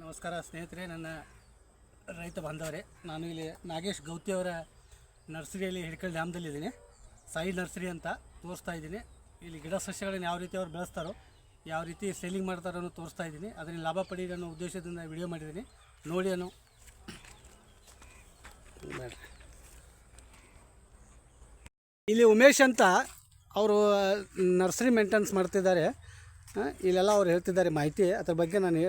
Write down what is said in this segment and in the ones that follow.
ನಮಸ್ಕಾರ ಸ್ನೇಹಿತರೆ, ನನ್ನ ರೈತ ಬಾಂಧವರೇ. ನಾನು ಇಲ್ಲಿ ನಾಗೇಶ್ ಗೌತಿ ಅವರ ನರ್ಸರಿಯಲ್ಲಿ ಹಿಡ್ಕಲ್ ಡ್ಯಾಮ್ದಲ್ಲಿದ್ದೀನಿ. ಸಾಯಿ ನರ್ಸರಿ ಅಂತ ತೋರಿಸ್ತಾ ಇದ್ದೀನಿ. ಇಲ್ಲಿ ಗಿಡ ಸಸ್ಯಗಳನ್ನು ಯಾವ ರೀತಿ ಅವ್ರು ಬೆಳೆಸ್ತಾರೋ, ಯಾವ ರೀತಿ ಸೇಲಿಂಗ್ ಮಾಡ್ತಾರೋ ಅನ್ನೋ ತೋರಿಸ್ತಾ ಇದ್ದೀನಿ. ಅದರಲ್ಲಿ ಲಾಭ ಪಡೀರಿ ಅನ್ನೋ ಉದ್ದೇಶದಿಂದ ವಿಡಿಯೋ ಮಾಡಿದ್ದೀನಿ. ನೋಡಿ ಅನ್ನು. ಇಲ್ಲಿ ಉಮೇಶ್ ಅಂತ ಅವರು ನರ್ಸರಿ ಮೇಂಟೆನ್ಸ್ ಮಾಡ್ತಿದ್ದಾರೆ. ಇಲ್ಲೆಲ್ಲ ಅವ್ರು ಹೇಳ್ತಿದ್ದಾರೆ ಮಾಹಿತಿ. ಅದ್ರ ಬಗ್ಗೆ ನಾನು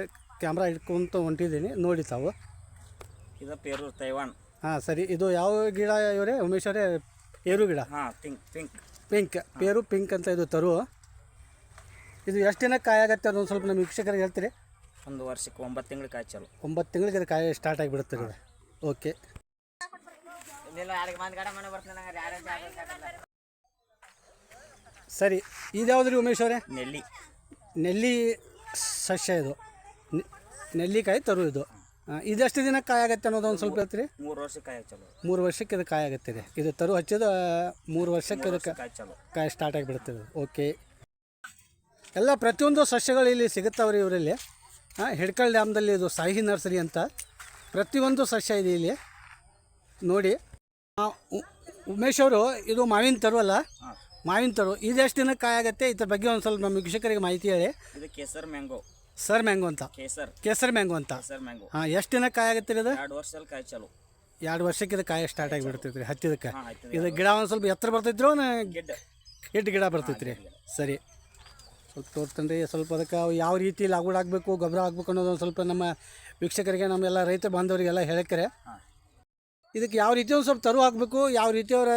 ಕ್ಯಾಮ್ರಾ ಇಟ್ಕೊಂತ ಹೊಂಟಿದ್ದೀನಿ ನೋಡಿ ತಾವು. ಇದು ಪೇರು ತೈವಾನ್. ಹಾಂ ಸರಿ. ಇದು ಯಾವ ಗಿಡ ಇವರೇ? ಉಮೇಶ್ ಅವರೇ ಏರು ಗಿಡ? ಹಾಂ ಪಿಂಕ್ ಪಿಂಕ್. ಪಿಂಕ್. ಪೇರು ಪಿಂಕ್ ಅಂತ ಇದು ತರು. ಇದು ಎಷ್ಟು ದಿನ ಕಾಯಾಗತ್ತೆ ಅದೊಂದು ಸ್ವಲ್ಪ ನಮ್ಮ ವೀಕ್ಷಕರಿಗೆ ಹೇಳ್ತೀರಿ? ಒಂದು ವರ್ಷಕ್ಕೆ ಒಂಬತ್ತು ತಿಂಗಳು ಕಾಯಿ ಚಲೋ ಒಂಬತ್ತು ತಿಂಗಳಿಗೆ ಇದು ಕಾಯಿ ಸ್ಟಾರ್ಟ್ ಆಗಿಬಿಡುತ್ತೆ ಓಕೆ. ಸರಿ ಇದು ಯಾವ್ದು ರೀ ಉಮೇಶ್ ಅವರೇ? ನೆಲ್ಲಿ. ನೆಲ್ಲಿ ಸಸ್ಯ ಇದು. ನೆಲ್ಲಿಕಾಯಿ ತರು ಇದು ಇದೆಷ್ಟು ದಿನ ಕಾಯಿ ಆಗುತ್ತೆ ಅನ್ನೋದು ಒಂದು ಸ್ವಲ್ಪ ಹೇಳ್ತೀರಿ? ಮೂರು ವರ್ಷಕ್ಕೆ ಕಾಯಿ ಚಲೋ. ಮೂರು ವರ್ಷಕ್ಕೆ ಇದು ಕಾಯಿ ಆಗುತ್ತೆ ರೀ. ಇದು ತರು ಹಚ್ಚಿದ ಮೂರು ವರ್ಷಕ್ಕೆ ಇದಕ್ಕೆ ಕಾಯಿ ಸ್ಟಾರ್ಟ್ ಆಗಿಬಿಡುತ್ತೆ ಇದು. ಓಕೆ ಎಲ್ಲ ಪ್ರತಿಯೊಂದು ಸಸ್ಯಗಳು ಇಲ್ಲಿ ಸಿಗುತ್ತವ್ರಿ ಇವರಲ್ಲಿ. ಹಾಂ ಹಿಡ್ಕಲ್ ಡ್ಯಾಮ್ದಲ್ಲಿ ಇದು ಸಾಹಿ ನರ್ಸರಿ ಅಂತ ಪ್ರತಿಯೊಂದು ಸಸ್ಯ ಇದೆ ಇಲ್ಲಿ. ನೋಡಿ ಉಮೇಶ್ ಅವರು ಇದು ಮಾವಿನ ತರು ಅಲ್ಲ? ಮಾವಿನ ತರು. ಇದೆಷ್ಟು ದಿನಕ್ಕೆ ಕಾಯಿ ಆಗುತ್ತೆ? ಇದ್ರ ಬಗ್ಗೆ ಒಂದು ಸ್ವಲ್ಪ ನಮ್ಮ ವೀಕ್ಷಕರಿಗೆ ಮಾಹಿತಿ ಹೇಳಿ. ಇದು ಕೇಸರ್ ಮ್ಯಾಂಗೋ. ಸರ್ ಮ್ಯಾಂಗೋ ಅಂತ? ಕೇಸರ್. ಕೇಸರಿ ಮ್ಯಾಂಗೋ ಅಂತ? ಕೇಸರ್ ಮ್ಯಾಂಗೋ. ಹಾಂ ಎಷ್ಟು ದಿನ ಕಾಯಿ ಆಗತ್ತೆ ರೀ ಇದು? ಎರಡು ವರ್ಷದಲ್ಲಿ ಕಾಯಿ ಚಲೋ. ಎರಡು ವರ್ಷಕ್ಕೆ ಇದು ಕಾಯಿ ಸ್ಟಾರ್ಟ್ ಆಗಿಬಿಡ್ತೈತೆ ರೀ ಹತ್ತಿದಕ್ಕೆ. ಹಾಂ ಆಯ್ತು ಇದು ಗಿಡ ಒಂದು ಸ್ವಲ್ಪ ಎತ್ತರ ಬರ್ತೈತ್ರಿ ಗಿಡ ಗಿಡ್ಡ. ಎಟ್ಟು ಗಿಡ ಬರ್ತೈತ್ರಿ? ಸರಿ. ಸ್ವಲ್ಪ ತೋರ್ತೇನೆ ರೀ ಸ್ವಲ್ಪ ಅದಕ್ಕೆ ಅವು ಯಾವ ರೀತಿ ಲಾಗುಡ್ ಆಗಬೇಕು ಗೊಬ್ಬರ ಆಗ್ಬೇಕು ಅನ್ನೋದು ಒಂದು ಸ್ವಲ್ಪ ನಮ್ಮ ವೀಕ್ಷಕರಿಗೆ ನಮ್ಮೆಲ್ಲ ರೈತ ಬಾಂಧವರಿಗೆಲ್ಲ ಹೇಳಕ್ಕರೆ ಹಾಂ. ಇದಕ್ಕೆ ಯಾವ ರೀತಿ ಒಂದು ಸ್ವಲ್ಪ ತರು ಹಾಕಬೇಕು ಯಾವ ರೀತಿ ಅವರ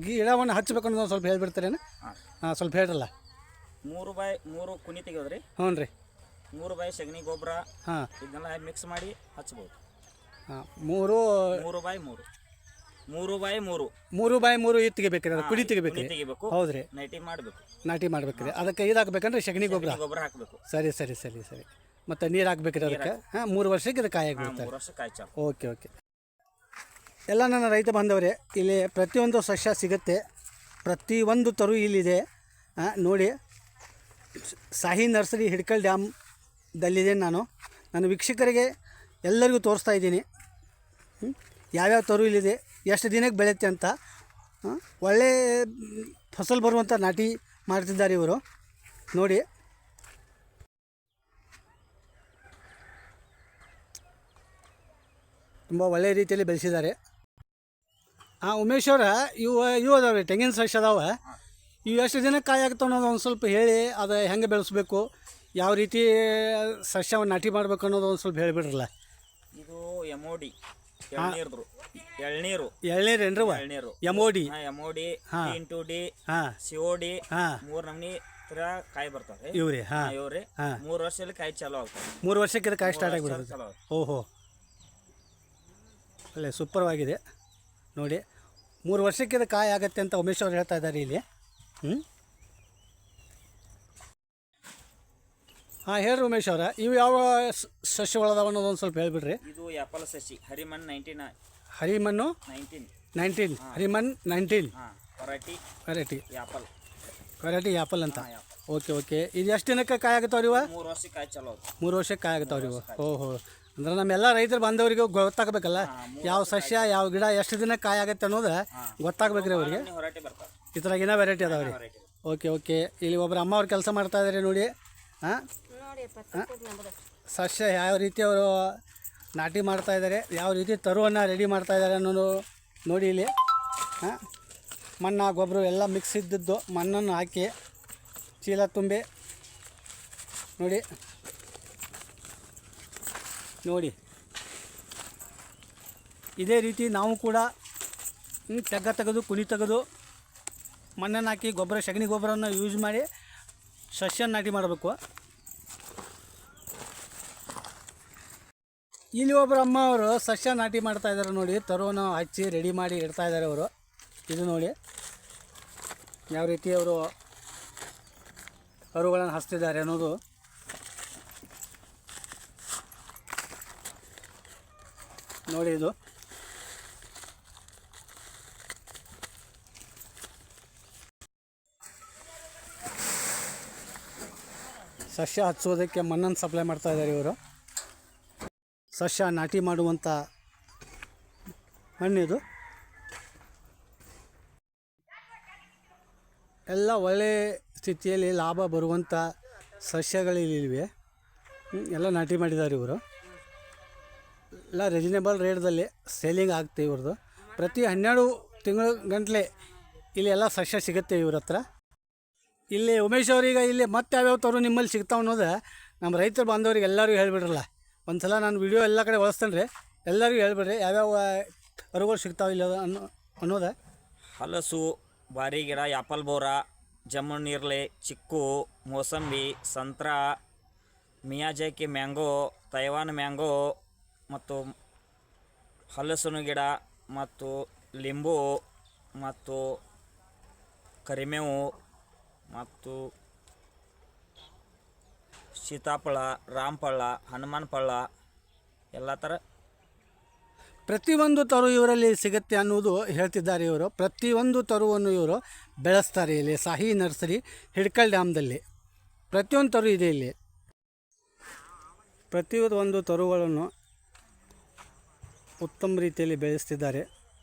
ಗಿಡವನ್ನು ಹಚ್ಚಬೇಕು ಅನ್ನೋದು ಒಂದು ಸ್ವಲ್ಪ ಹೇಳ್ಬಿಡ್ತಾರೇನು? ಹಾಂ. ಹಾಂ ಸ್ವಲ್ಪ ಹೇಳ್ರಲ್ಲ. ಮೂರು ಬಾಯ್ ಮೂರು ಕುನಿ ತೆಗೆಯೋದ್ರಿ. ಹ್ಞೂ ರೀ ಮೂರು ಬಾಯಿ ಸಗಣಿ ಗೊಬ್ಬರ ಹಾಂ. ಇದನ್ನೆಲ್ಲ ಮಿಕ್ಸ್ ಮಾಡಿ ಹಚ್ಬೋದು. ಹಾಂ ಮೂರು ಮೂರು ಬಾಯಿ ಮೂರು. ಮೂರು ಬಾಯಿ ಮೂರು. ಮೂರು ಬಾಯಿ ಮೂರು ಇದು ತೆಗಿಬೇಕ್ರಿ ಅದು ಕುಡಿ ತೆಗಿಬೇಕು ಕುನಿ ರೀ ತೆಗಿಬೇಕು. ಹೌದು ರೀ ನೈಟಿ ಮಾಡಬೇಕು. ನಾಟಿ ಮಾಡ್ಬೇಕ್ರಿ ಅದಕ್ಕೆ ಇದು ಹಾಕ್ಬೇಕಂದ್ರೆ ಸಗಣಿ ಗೊಬ್ಬರ. ಗೊಬ್ಬರ ಹಾಕಬೇಕು. ಸರಿ ಸರಿ ಸರಿ ಸರಿ. ಮತ್ತು ನೀರು ಹಾಕ್ಬೇಕ್ರಿ ಅದಕ್ಕೆ? ಹಾಂ ಮೂರು ವರ್ಷಕ್ಕೆ ಇದು ಕಾಯಿ ಮೂರು ವರ್ಷ ಕಾಯಿ ಚಲೋ. Okay okay. ಎಲ್ಲ ನನ್ನ ರೈತ ಬಾಂಧವರೇ ಇಲ್ಲಿ ಪ್ರತಿಯೊಂದು ಸಸ್ಯ ಸಿಗುತ್ತೆ. ಪ್ರತಿಯೊಂದು ತರು ಇಲ್ಲಿದೆ. ನೋಡಿ ಸಾಹಿ ನರ್ಸರಿ ಹಿಡ್ಕಲ್ ಡ್ಯಾಮ್ದಲ್ಲಿದೆ ನಾನು. ನನ್ನ ವೀಕ್ಷಕರಿಗೆ ಎಲ್ಲರಿಗೂ ತೋರಿಸ್ತಾ ಇದ್ದೀನಿ? ಯಾವ್ಯಾವ ತರು ಇಲ್ಲಿದೆ ಎಷ್ಟು ದಿನಕ್ಕೆ ಬೆಳೆಯುತ್ತೆ ಅಂತ. ಒಳ್ಳೆ ಫಸಲು ಬರುವಂಥ ನಾಟಿ ಮಾಡ್ತಿದ್ದಾರೆ ಇವರು. ನೋಡಿ. ತುಂಬ ಒಳ್ಳೆಯ ರೀತಿಯಲ್ಲಿ ಬೆಳೆಸಿದ್ದಾರೆ. ಹಾಂ ಉಮೇಶ್ ಅವರ, ಇವು ಇವು ಅದಾವೆ ತೆಂಗಿನ ಸಸ್ಯ ಅದಾವೆ. ಇವು ಎಷ್ಟು ದಿನಕ್ಕೆ ಕಾಯಿ ಆಗ್ತಾವೆ ಅನ್ನೋದು ಒಂದು ಸ್ವಲ್ಪ ಹೇಳಿ, ಅದು ಹೆಂಗೆ ಬೆಳೆಸ್ಬೇಕು. ಯಾವ ರೀತಿ ಸಸ್ಯವನ್ನು ನಾಟಿ ಮಾಡ್ಬೇಕು ಅನ್ನೋದು ಒಂದು ಸ್ವಲ್ಪ ಹೇಳಿಬಿಡ್ರಲ್ಲ. ಇದು ಎಮೋಡಿ ಎಳ್ನೀರ್ದು ಎಳ್ನೀರು. ಎಳ್ನೀರು ಏನ್ರಿ ಎಳ್ನೀರು. ಎಂ ಓ ಡಿ ಹಾ ಎಮೋಡಿ ಹಾ. ಇಂಟು ಡಿ ಹಾಂ. ಸಿಒಡಿ ಹಾಂ. ಮೂರು ನಮ್ನಿ ಕಾಯಿ ಬರ್ತಾವೆ ಇವು ಹಾ. ಇವ್ರಿ. ಹಾ. ಮೂರ್ ವರ್ಷದಲ್ಲಿ ಕಾಯಿ ಚಾಲು ಆಗ್ತಾವೆ ಮೂರು ವರ್ಷಕ್ಕೆ ಕಾಯಿ ಸ್ಟಾರ್ಟ್ ಆಗಿಬಿಡ್ತದೆ. ಆಗ್ತದೆ. ಓಹೋ. ಒಳ್ಳೆ ಸೂಪರ್ವಾಗಿದೆ ನೋಡಿ ಮೂರು ವರ್ಷಕ್ಕೆ ಕಾಯಿ ಆಗುತ್ತೆ ಅಂತ ಉಮೇಶ್ ಅವ್ರು ಹೇಳ್ತಾ ಇದ್ದಾರೆ ಇಲ್ಲಿ. ಹ್ಞೂ ಹಾಂ ಹೇಳ್ರಿ ಉಮೇಶ್ ಅವರ ಇವು ಯಾವ ಸಸಿ ಸಸ್ಯಗಳದಾವ ಅನ್ನೋದು ಒಂದು ಸ್ವಲ್ಪ ಹೇಳ್ಬಿಡ್ರಿ. ಇದು ಆಪಲ್ ಸಸಿ Hariman nineteen Hariman nineteen. Nineteen Hariman nineteen. Variety variety. Apple variety apple ಅಂತ. Okay okay. ಇದು ಎಷ್ಟು ದಿನಕ್ಕೆ ಕಾಯಿ ಆಗತ್ತಾವ್ರಿ ಇವ? ಮೂರು ವರ್ಷಕ್ಕೆ ಕಾಯಿ ಚಲೋ ಮೂರು ವರ್ಷಕ್ಕೆ ಕಾಯಿ ಆಗತ್ತಾವ್ರಿ ಇವು. ಓಹೋ. ಅಂದ್ರೆ ನಮ್ಮೆಲ್ಲ ರೈತರು ಬಂದವರಿಗೆ ಗೊತ್ತಾಗಬೇಕಲ್ಲ ಯಾವ ಸಸ್ಯ ಯಾವ ಗಿಡ ಎಷ್ಟು ದಿನ ಕಾಯಿ ಆಗುತ್ತೆ ಅನ್ನೋದು ಗೊತ್ತಾಗ್ಬೇಕ್ರಿ ಅವ್ರಿಗೆ. ಈ ಥರ ಏನೋ ವೆರೈಟಿ ಅದಾವೆ ರೀ ಓಕೆ ಓಕೆ. ಇಲ್ಲಿ ಒಬ್ರು ಅಮ್ಮ ಅವ್ರು ಕೆಲಸ ಮಾಡ್ತಾ ಇದ್ದಾರೆ ನೋಡಿ. ಹಾಂ? ಸಸ್ಯ ಯಾವ ರೀತಿ ಅವರು ನಾಟಿ ಮಾಡ್ತಾ ಇದ್ದಾರೆ, ಯಾವ ರೀತಿ ತರುವನ್ನು ರೆಡಿ ಮಾಡ್ತಾ ಇದ್ದಾರೆ ಅನ್ನೋದು ನೋಡಿ ಇಲ್ಲಿ. ಹಾಂ? ಮಣ್ಣು, ಗೊಬ್ಬರ ಎಲ್ಲ ಮಿಕ್ಸ್ ಇದ್ದಿದ್ದು ಮಣ್ಣನ್ನು ಹಾಕಿ ಚೀಲ ತುಂಬಿ ನೋಡಿ. ನೋಡಿ. ಇದೇ ರೀತಿ ನಾವು ಕೂಡ ತೆಗ್ಗ ತೆಗೆದು ಕುನಿ ತೆಗೆದು ಮಣ್ಣನ್ನು ಹಾಕಿ ಗೊಬ್ಬರ, ಸಗಣಿ ಗೊಬ್ಬರವನ್ನು ಯೂಸ್ ಮಾಡಿ ಸಸ್ಯ ನಾಟಿ ಮಾಡಬೇಕು. ಇಲ್ಲಿ ಒಬ್ಬರು ಅಮ್ಮ ಅವರು ಸಸ್ಯ ನಾಟಿ ಮಾಡ್ತಾ ಇದ್ದಾರೆ ನೋಡಿ. ತರೋನ ಹಚ್ಚಿ ರೆಡಿ ಮಾಡಿ ಇಡ್ತಾ ಇದ್ದಾರೆ ಅವರು. ಇದು ನೋಡಿ. ಯಾವ ರೀತಿ ಅವರು ಕರುಗಳನ್ನು ಹಚ್ತಿದ್ದಾರೆ ಅನ್ನೋದು. ನೋಡಿ ಇದು. ಸಸ್ಯ ಹಚ್ಚೋದಕ್ಕೆ ಮಣ್ಣನ್ನು ಸಪ್ಲೈ ಮಾಡ್ತಾ ಇದ್ದಾರೆ ಇವರು. ಸಸ್ಯ ನಾಟಿ ಮಾಡುವಂಥ ಮಣ್ಣಿದು ಎಲ್ಲ ಒಳ್ಳೆಯ ಸ್ಥಿತಿಯಲ್ಲಿ ಲಾಭ ಬರುವಂಥ ಸಸ್ಯಗಳಿವೆ ಎಲ್ಲ ನಾಟಿ ಮಾಡಿದ್ದಾರೆ ಇವರು. ಎಲ್ಲ ರೀಸನೇಬಲ್ ರೇಟ್ದಲ್ಲಿ ಸೇಲಿಂಗ್ ಆಗುತ್ತೆ ಇವ್ರದ್ದು. ಪ್ರತಿ ಹನ್ನೆರಡು ತಿಂಗಳು ಗಂಟಲೆ ಇಲ್ಲಿ ಎಲ್ಲ ಸಸ್ಯ ಸಿಗುತ್ತೆ ಇವ್ರ ಹತ್ರ. ಇಲ್ಲಿ ಉಮೇಶ್ ಅವ್ರಿಗೆ ಇಲ್ಲಿ ಮತ್ತೆ ಯಾವ್ಯಾವ ತರು ನಿಮ್ಮಲ್ಲಿ ಸಿಗ್ತಾವೆ ಅನ್ನೋದು ನಮ್ಮ ರೈತರು, ಬಾಂಧವರಿಗೆ ಎಲ್ಲರಿಗೂ ಹೇಳ್ಬಿಡ್ರಲ್ಲ. ಒಂದು ಸಲ ನಾನು ವಿಡಿಯೋ ಎಲ್ಲ ಕಡೆ ಬಳಸ್ತೇನೆ ರೀ. ಎಲ್ಲರಿಗೂ ಹೇಳ್ಬೇಡ್ರಿ, ಯಾವ್ಯಾವ ತರುಗಳು ಸಿಗ್ತಾವೆ ಇಲ್ಲ ಅನ್ನೋ ಅನ್ನೋದ. ಹಲಸು ಬಾರಿ ಗಿಡ ಆ್ಯಪಲ್ ಬೋರ ಜಮ್ಮು ನೀರ್ಲೆ ಚಿಕ್ಕು, ಮೋಸಂಬಿ, ಸಂತ್ರ, ಮಿಯಾಜಾಕಿ ಮ್ಯಾಂಗೋ, ತೈವಾನ್ ಮ್ಯಾಂಗೋ, ಮತ್ತು ಹಲಸಿನ ಗಿಡ, ಮತ್ತು ಲಿಂಬು, ಮತ್ತು ಕರಿಮೇವು, ಮತ್ತು ಸೀತಾಫಲ ರಾಮಫಳ ಹನುಮಾನ್ ಫಳ ಎಲ್ಲ ಥರ ಪ್ರತಿಯೊಂದು ತರು ಇವರಲ್ಲಿ ಸಿಗುತ್ತೆ ಅನ್ನೋದು ಹೇಳ್ತಿದ್ದಾರೆ ಇವರು. ಪ್ರತಿಯೊಂದು ತರುವನ್ನು ಇವರು ಬೆಳೆಸ್ತಾರೆ ಇಲ್ಲಿ, ಸಾಹಿ ನರ್ಸರಿ, ಹಿಡ್ಕಲ್ ಡ್ಯಾಮ್ದಲ್ಲಿ. ಪ್ರತಿಯೊಂದು ತರು ಇದೆ ಇಲ್ಲಿ. ಪ್ರತಿಯೊಂದು ತರುಗಳನ್ನು ಉತ್ತಮ ರೀತಿಯಲ್ಲಿ ಬೆಳೆಸ್ತಿದ್ದಾರೆ.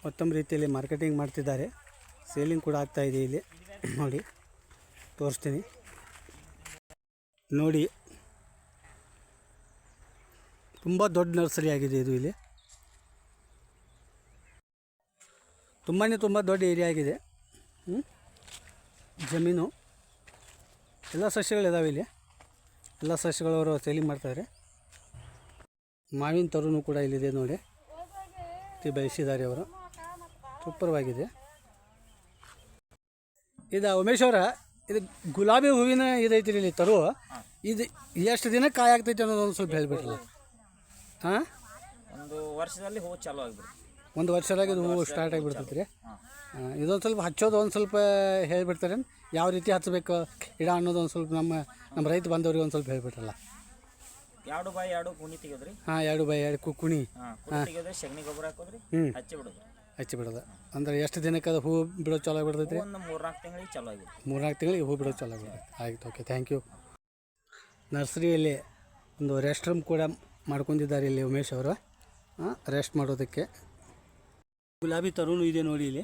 ಉತ್ತಮ ರೀತಿಯಲ್ಲಿ ಮಾರ್ಕೆಟಿಂಗ್ ಮಾಡ್ತಿದ್ದಾರೆ. ಸೇಲಿಂಗ್ ಕೂಡ ಆಗ್ತಾ ಇದೆ ಇಲ್ಲಿ. ನೋಡಿ, ತೋರಿಸ್ತೀನಿ. ನೋಡಿ ತುಂಬ ದೊಡ್ಡ ನರ್ಸರಿ ಆಗಿದೆ ಇದು ಇಲ್ಲಿ. ತುಂಬಾ ತುಂಬ ದೊಡ್ಡ ಏರಿಯಾ ಆಗಿದೆ? ಜಮೀನು. ಎಲ್ಲ ಸಸ್ಯಗಳಿದ್ದಾವೆ ಇಲ್ಲಿ. ಎಲ್ಲ ಸಸ್ಯಗಳು ಅವರು ಸೇಲಿಂಗ್ ಮಾಡ್ತಾರೆ. ಮಾವಿನ ತರುನು ಕೂಡ ಇಲ್ಲಿದೆ ನೋಡಿ. ಅತಿ ಬೆಳೆಸಿದ್ದಾರೆ ಅವರು. ಸೂಪರ್ವಾಗಿದೆ. ಇದು ಉಮೇಶ್ ಅವರ, ಇದು ಗುಲಾಬಿ ಹೂವಿನ ಇದೈತಿ ಇಲ್ಲಿ ತರು. ಇದು ಎಷ್ಟು ದಿನ ಕಾಯಾಗ್ತೈತಿ ಅನ್ನೋದು ಒಂದು ಸ್ವಲ್ಪ ಹೇಳ್ಬಿಟ್ರಲ್ಲ ಹಾಂ? ಒಂದು ವರ್ಷದಲ್ಲಿ ಹೂ ಚಾಲು ಆಗಿಬಿಡುತ್ತೆ. ಒಂದು ವರ್ಷದಾಗ ಇದು ಹೂವು ಸ್ಟಾರ್ಟ್ ಆಗಿಬಿಡ್ತೈತೆ ರೀ? ಇದೊಂದು ಸ್ವಲ್ಪ ಹಚ್ಚೋದು ಒಂದು ಸ್ವಲ್ಪ ಹೇಳಿಬಿಡ್ತಾರೇನು ಯಾವ ರೀತಿ ಹಚ್ಚಬೇಕು ಗಿಡ ಅನ್ನೋದು ಒಂದು ಸ್ವಲ್ಪ ನಮ್ಮ ನಮ್ಮ ರೈತ ಬಂದವ್ರಿಗೆ ಒಂದು ಸ್ವಲ್ಪ ಹೇಳಿಬಿಟ್ರಲ್ಲ. ಎರಡು ಬಾಯಿ ಎರಡು ಕುಣಿ ತೆಗೆದ್ರಿ. ಹಾಂ ಎರಡು ಬೈ ಎರಡು ಕು- ಕುಣಿ. ಹಾಂ ಸಗಣಿ ಗೊಬ್ಬರ ಹಾಕೋದ್ರಿ ಹ್ಞೂ ಹಚ್ಚಿ ಬಿಡೋದು ಹಚ್ಚಿ ಬಿಡೋದು. ಅಂದ್ರೆ ಎಷ್ಟು ದಿನಕ್ಕೆ ಅದು ಹೂ ಬಿಡೋದು ಚಲೋ ಆಗ್ಬಿಡ್ತೈತೆ ರೀ? ಒಂದು ಮೂರ್ನಾಲ್ಕು ತಿಂಗಳಿಗೆ ಚಲೋ ಆಗಿದೆ ಮೂರ್ನಾಲ್ಕು ತಿಂಗಳಿಗೆ ಹೂ ಬಿಡೋದು ಚಲೋ ಆಗಿದೆ ಆಯ್ತು ಓಕೆ ಥ್ಯಾಂಕ್ ಯು ನರ್ಸರಿಯಲ್ಲಿ ಒಂದು ರೆಸ್ಟ್ ರೂಮ್ ಕೂಡ ಮಾಡ್ಕೊಂಡಿದ್ದಾರೆ ಇಲ್ಲಿ ಉಮೇಶ್ ಅವರು. ರೆಸ್ಟ್ ಮಾಡೋದಕ್ಕೆ. ಗುಲಾಬಿ ತರುನು ಇದೆ ನೋಡಿ ಇಲ್ಲಿ.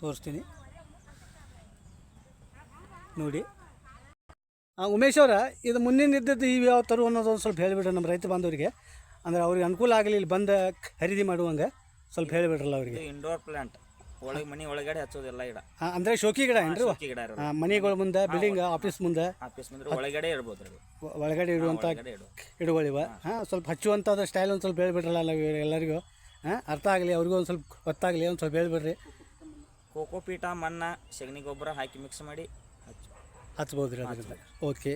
ತೋರಿಸ್ತೀನಿ. ನೋಡಿ. ಉಮೇಶ್ ಅವರ, ಇದು ಮುಂದಿನ ಇದ್ದದ್ದು ಇವು ಯಾವ ತರು ಅನ್ನೋದು ಒಂದು ಸ್ವಲ್ಪ ಹೇಳಿಬಿಡ್ರಿ ನಮ್ಮ ರೈತ ಬಾಂಧವರಿಗೆ. ಅಂದ್ರೆ ಅವ್ರಿಗೆ ಅನುಕೂಲ ಆಗಲಿ, ಇಲ್ಲಿ ಬಂದು ಖರೀದಿ ಮಾಡುವಂಗೆ ಸ್ವಲ್ಪ ಹೇಳಿಬಿಡ್ರಲ್ಲ ಅವರಿಗೆ. ಇಂಡೋರ್ ಪ್ಲಾಂಟ್ ಒಳಗೆ ಮನೆ ಒಳಗಡೆ ಹಚ್ಚೋದೆಲ್ಲ ಗಿಡ ಅಂದ್ರೆ ಶೋಕಿ ಗಿಡ ಏನ್ರಿ ಶೋಕಿ ಗಿಡ ಇರೋದು. ಮನೆಗಳ ಮುಂದೆ ಬಿಲ್ಡಿಂಗ್ ಆಫೀಸ್ ಮುಂದೆ. ಆಫೀಸ್ ಮುಂದೆ ಒಳಗಡೆ ಇರ್ಬೋದು ರೀ ಒ- ಒಳಗಡೆ ಇಡುವಂಥ ಒಳಗಡೆ ಇಡು. ಗಿಡಗಳಿವ ಹಾಂ. ಸ್ವಲ್ಪ ಹಚ್ಚುವಂಥದ್ದು ಸ್ಟೈಲ್ ಒಂದು ಸ್ವಲ್ಪ ಹೇಳ್ಬಿಡ್ರಲ್ಲ ಎಲ್ಲರಿಗೂ. ಹಾಂ ಅರ್ಥ ಆಗಲಿ ಅವ್ರಿಗೂ ಒಂದು ಸ್ವಲ್ಪ ಗೊತ್ತಾಗಲಿ ಒಂದು ಸ್ವಲ್ಪ ಹೇಳ್ಬಿಡ್ರಿ. ಕೋಕೋ ಪೀಟ ಮಣ್ಣ ಸಗಣಿ ಗೊಬ್ಬರ ಹಾಕಿ ಮಿಕ್ಸ್ ಮಾಡಿ ಹಚ್ಚು ಹಚ್ಬೋದು ರೀ ಅದರಿಂದ ಓಕೆ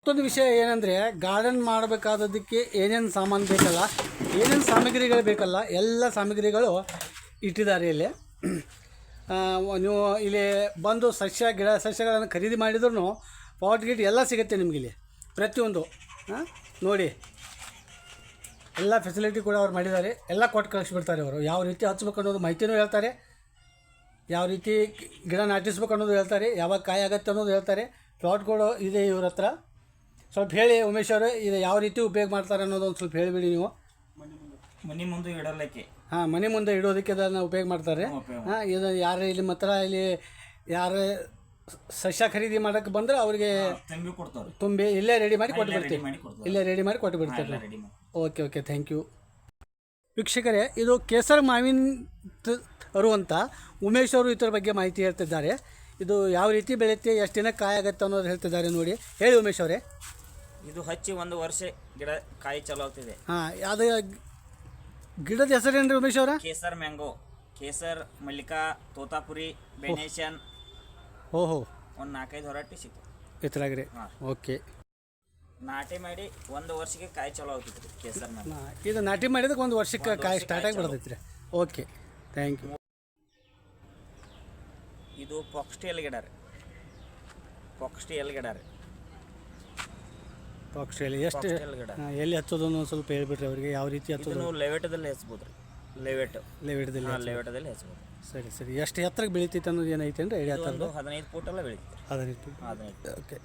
ಮತ್ತೊಂದು ವಿಷಯ ಏನಂದರೆ ಗಾರ್ಡನ್ ಮಾಡಬೇಕಾದದಕ್ಕೆ ಏನೇನು ಸಾಮಾನು ಬೇಕಲ್ಲ, ಏನೇನು ಸಾಮಗ್ರಿಗಳು ಬೇಕಲ್ಲ, ಎಲ್ಲ ಸಾಮಗ್ರಿಗಳು ಇಟ್ಟಿದ್ದಾರೆ ಇಲ್ಲಿ. ನೀವು ಇಲ್ಲಿ ಬಂದು ಸಸ್ಯ, ಗಿಡ ಸಸ್ಯಗಳನ್ನು ಖರೀದಿ ಮಾಡಿದ್ರು ಪಾಟ್ ಗಿಟ್ ಎಲ್ಲ ಸಿಗುತ್ತೆ ನಿಮ್ಗೆ ಇಲ್ಲಿ. ಪ್ರತಿಯೊಂದು. ಹಾಂ ನೋಡಿ. ಎಲ್ಲ ಫೆಸಿಲಿಟಿ ಕೂಡ ಅವ್ರು ಮಾಡಿದ್ದಾರೆ. ಎಲ್ಲ ಕೊಟ್ಟು ಕಳಿಸ್ಬಿಡ್ತಾರೆ ಅವರು. ಯಾವ ರೀತಿ ಹಚ್ಬೇಕು ಅನ್ನೋದು ಮಾಹಿತಿನೂ ಹೇಳ್ತಾರೆ. ಯಾವ ರೀತಿ ಗಿಡ ನಾಟಿಸ್ಬೇಕು ಅನ್ನೋದು ಹೇಳ್ತಾರೆ. ಯಾವಾಗ ಕಾಯಿ ಆಗುತ್ತೆ ಅನ್ನೋದು ಹೇಳ್ತಾರೆ. ಪ್ಲಾಟ್ಗಳು ಇದೆ ಇವ್ರ ಹತ್ರ. ಸ್ವಲ್ಪ ಹೇಳಿ ಉಮೇಶ್ ಅವರೇ ಇದು ಯಾವ ರೀತಿ ಉಪಯೋಗ ಮಾಡ್ತಾರೆ ಅನ್ನೋದು ಒಂದು ಸ್ವಲ್ಪ ಹೇಳಿಬಿಡಿ ನೀವು. ಮನೆ ಮುಂದೆ ಇಡಲಿಕ್ಕೆ ಹಾಂ ಮನೆ ಮುಂದೆ ಇಡೋದಕ್ಕೆ ಅದನ್ನು ಉಪಯೋಗ ಮಾಡ್ತಾರೆ. ಹಾಂ ಇದು ಯಾರು ಇಲ್ಲಿ ಮಾತ್ರ ಇಲ್ಲಿ ಯಾರು ಸಸ್ಯ ಖರೀದಿ ಮಾಡೋಕ್ಕೆ ಬಂದರೆ ಅವರಿಗೆ ತಂಬಿ ಇಲ್ಲೇ ರೆಡಿ ಮಾಡಿ ಕೊಟ್ಟು ಬಿಡ್ತೀವಿ ಇಲ್ಲೇ ರೆಡಿ ಮಾಡಿ ಕೊಟ್ಟು ಬಿಡ್ತಾರೆ ಓಕೆ ಓಕೆ ಥ್ಯಾಂಕ್ ಯು ವೀಕ್ಷಕರೇ ಇದು ಕೇಸರ್ ಮಾವಿನ ಅವರು ಅಂತ ಉಮೇಶ್ ಅವರು ಇದರ ಬಗ್ಗೆ ಮಾಹಿತಿ ಹೇಳ್ತಿದ್ದಾರೆ. ಇದು ಯಾವ ರೀತಿ ಬೆಳೆಯುತ್ತೆ ಎಷ್ಟು ದಿನ ಕಾಯಾಗತ್ತೆ ಅನ್ನೋದು ಹೇಳ್ತಿದ್ದಾರೆ ನೋಡಿ. ಹೇಳಿ ಉಮೇಶ್ ಅವರೇ. ಇದು ಹಚ್ಚಿ ಒಂದು ವರ್ಷ ಗಿಡ ಕಾಯಿ ಚಾಲೂ ಆಗ್ತಿದೆ. ಹಾಂ ಅದು ಗಿಡದ ಹೆಸರೇನು ಏನ್ರಿ ಉಮೇಶ್ ಅವರ? ಕೇಸರ್ ಮ್ಯಾಂಗೋ ಕೇಸರ್ ಮಲ್ಲಿಕಾ ತೋತಾಪುರಿ ಬೆನೇಷನ್ ಓಹೋ ಹೋ ಒಂದು ನಾಲ್ಕೈದು ಹೊರಟ್ಟಿ ಸಿಕ್ತು. ಹಾಂ. ಓಕೆ. ನಾಟಿ ಮಾಡಿ ಒಂದು ವರ್ಷಕ್ಕೆ ಕಾಯಿ ಚಾಲೂ ಆಗ್ತಿತ್ತು ಕೇಸರ್ ಮ್ಯಾಂಗೋ. ಇದು ನಾಟಿ ಮಾಡಿದಕ್ಕೆ ಒಂದು ವರ್ಷಕ್ಕೆ ಕಾಯಿ ಸ್ಟಾರ್ಟ್ ಆಗಿ ರೀ ಓಕೆ. ಥ್ಯಾಂಕ್ ಯು ಇದು ಪಾಕ್ಸ್ಟಿಯಲ್ ಗಿಡ ರೀ. ಪಾಕ್ಸ್ಟಿಯಲ್ ಗಿಡ ರೀ. ಪಾಕ್ಸ್ಟೇಲಿ ಎಷ್ಟು ಎಲ್ಲಿ ಹಚ್ಚೋದು ಅನ್ನೋ ಸ್ವಲ್ಪ ಹೇಳ್ಬಿಟ್ರಿ ಅವರಿಗೆ ಯಾವ ರೀತಿ ಹಚ್ಚೋದು? ನಾವು ಲೆವೆಟದಲ್ಲಿ ಹಚ್ಬೋದು ರೀ. ಲೆವೆಟ್. ಲೆವೆಟದಲ್ಲಿ ಲೆವೆಟದಲ್ಲಿ ಹಚ್ಬೋದು. ಸರಿ ಸರಿ. ಎಷ್ಟು ಎತ್ತರಕ್ಕೆ ಬೆಳಿತೈತೆ ಅನ್ನೋದು ಏನೈತೆ ಅಂದ್ರೆ ಐಡಿಯಾ ಇದು ಥರದ್ದು ಹದಿನೈದು ಫೂಟ್ ಎಲ್ಲ ಬೆಳೀತೈತೆ ಹದಿನೈದು ಹದಿನೈದು ಓಕೆ.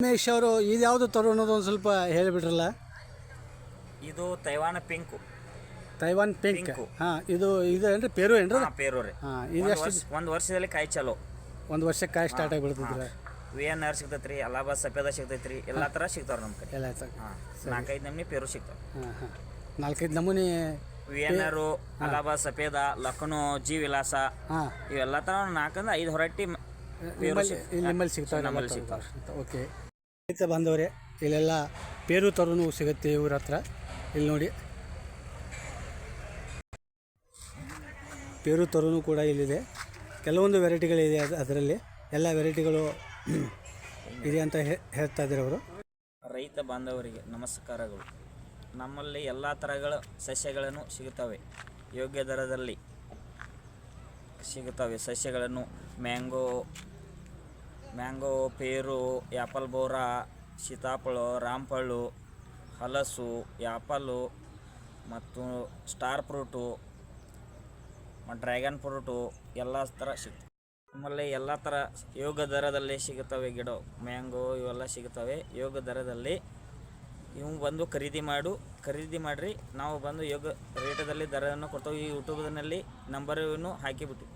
ಉಮೇಶ್ ಅವರು ಇದು ಯಾವುದು ತರು ಅನ್ನೋದು ಒಂದು ಸ್ವಲ್ಪ ಹೇಳಿಬಿಟ್ರಲ್ಲ? ಇದು ತೈವಾನ ಪಿಂಕು. ತೈವಾನ್ ಪಿಂಕ್ ಹಾ ಹಾಂ ಇದು ಇದು ಏನ್ರಿ ಪೇರು ಏನ್ರಿ ಹಾ ಪೇರು ರೀ. ಹಾ ಇದು ಒಂದು ಎಷ್ಟು ವರ್ಷ ಒಂದು ವರ್ಷದಲ್ಲಿ ಕಾಯಿ ಚಲೋ. ಒಂದು ವರ್ಷಕ್ಕೆ ಕಾಯಿ ಸ್ಟಾರ್ಟ್ ಆಗಿ ವಿ ಎನ್ ಆರ್ ಸಿಗ್ತೈತೆ ರೀ ಅಲಾಹಾಬಾದ್ ಸಫೇದ ಸಿಗ್ತೈತೆ ರೀ ಎಲ್ಲ ಥರ ಸಿಗ್ತಾವ್ರಿ ನಮ್ಮ ಕಡೆ. ಎಲ್ಲ ಆಯ್ತು ಹಾ ನಾಲ್ಕೈದು ನಮ್ನಿ ಪೇರು ಸಿಗ್ತಾವ ಹಾಂ ಹಾಂ. ನಾಲ್ಕೈದು ನಮೂನಿ ವಿ ಎನ್ ಆರು ಅಲಾಹಾಬಾದ್ ಸಫೇದ ಲಕ್ನೋ ಜಿ ವಿಲಾಸ ಹಾಂ. ಇವೆಲ್ಲ ತರ ನಾಲ್ಕಂದ್ರೆ ಐದು ಹೊರಟ್ಟಿ ಮ- ಪೇರು ನಿಮ್ಮಲ್ಲಿ ಸಿಗ್- ಇಲ್ಲಿ ನಿಮ್ಮಲ್ಲಿ ಸಿಗ್ತಾವೆ ನಮ್ಮಲ್ಲಿ ಸಿಗ್ತಾವೆ ಓಕೆ. ರೈತ ಬಾಂಧವರೇ ಇಲ್ಲೆಲ್ಲ ಪೇರು ತರನು ಸಿಗುತ್ತೆ ಇವ್ರ ಹತ್ರ. ಇಲ್ಲಿ ನೋಡಿ. ಪೇರು ತರುನು ಕೂಡ ಇಲ್ಲಿದೆ. ಕೆಲವೊಂದು ವೆರೈಟಿಗಳಿದೆ ಅದು, ಅದರಲ್ಲಿ ಎಲ್ಲ ವೆರೈಟಿಗಳು ಇದೆ ಅಂತ ಹೇಳ್ತಾ ಇದ್ದಾರೆ ಅವರು. ರೈತ ಬಾಂಧವರಿಗೆ ನಮಸ್ಕಾರಗಳು. ನಮ್ಮಲ್ಲಿ ಎಲ್ಲ ಥರಗಳ ಸಸ್ಯಗಳನ್ನು ಸಿಗುತ್ತವೆ. ಯೋಗ್ಯ ದರದಲ್ಲಿ ಸಿಗುತ್ತವೆ ಸಸ್ಯಗಳನ್ನು. ಮ್ಯಾಂಗೋ ಮ್ಯಾಂಗೋ, ಪೇರು ಆ್ಯಪಲ್ ಬೋರಾ ಸೀತಾಫಳು ರಾಮಪಳ್ಳು ಹಲಸು ಯಾಪಲು ಮತ್ತು ಸ್ಟಾರ್ ಫ್ರೂಟು ಮತ್ತು ಡ್ರ್ಯಾಗನ್ ಫ್ರೂಟು ಎಲ್ಲ ಥರ ಸಿಗ್ತವೆ. ನಮ್ಮಲ್ಲಿ ಎಲ್ಲ ಥರ ಯೋಗ ದರದಲ್ಲಿ ಸಿಗುತ್ತವೆ ಗಿಡ, ಮ್ಯಾಂಗೋ ಇವೆಲ್ಲ ಸಿಗುತ್ತವೆ. ಯೋಗ ದರದಲ್ಲಿ ಇವು ಬಂದು ಖರೀದಿ ಮಾಡು, ಖರೀದಿ ಮಾಡಿರಿ. ನಾವು ಬಂದು ಯೋಗ ರೇಟದಲ್ಲಿ ದರವನ್ನು ಕೊಡ್ತೇವೆ. ಈ ಯೂಟ್ಯೂಬ್ನಲ್ಲಿ ನಂಬರನ್ನು ಹಾಕಿಬಿಟ್ಟು.